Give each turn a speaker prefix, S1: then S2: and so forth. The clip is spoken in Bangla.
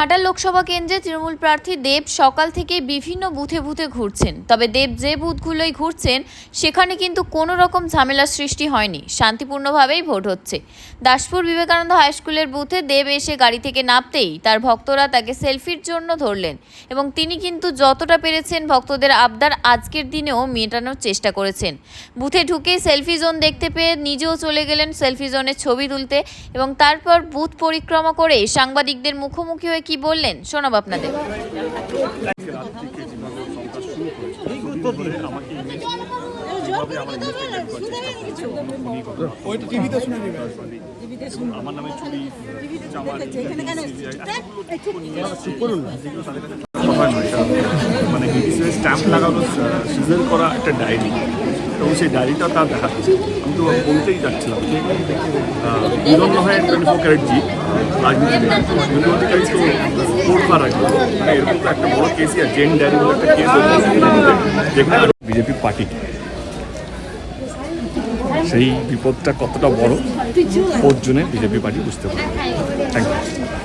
S1: ঘাটাল লোকসভা কেন্দ্রে তৃণমূল প্রার্থী দেব সকাল থেকে বিভিন্ন বুথে বুথে ঘুরছেন। তবে দেব যে বুথগুলোই ঘুরছেন, সেখানে কিন্তু কোনো রকম ঝামেলার সৃষ্টি হয়নি। শান্তিপূর্ণভাবেই ভোট হচ্ছে। দাসপুর বিবেকানন্দ হাই স্কুলের বুথে দেব এসে গাড়ি থেকে নামতেই তার ভক্তরা তাকে সেলফির জন্য ধরলেন এবং তিনি কিন্তু যতটা পেরেছেন ভক্তদের আবদার আজকের দিনেও মেটানোর চেষ্টা করেছেন। বুথে ঢুকেই সেলফি জোন দেখতে পেয়ে নিজেও চলে গেলেন সেলফি জোনের ছবি তুলতে এবং তারপর বুথ পরিক্রমা করে সাংবাদিকদের মুখোমুখি হয়ে কি বললেন? শোনাব আপনাদের।
S2: মানে স্ট্যাম্প লাগানো সিজন করা একটা ডায়েরি। এবং সেই ডায়েরিটা তার দেখাচ্ছে আমি তো বলতেই যাচ্ছিলাম যে বিরল হয় টোয়েন্টি ফোর ক্যারেট জি অধিকারী তো মানে এরকম তো একটা বড় কেসই আছে জেন ডায়েরি বলে একটা কেস যেখানে বিজেপি পার্টি সেই বিপদটা কতটা বড় ফোর্থ জুনে বিজেপি পার্টি বুঝতে পারবে থ্যাংক ইউ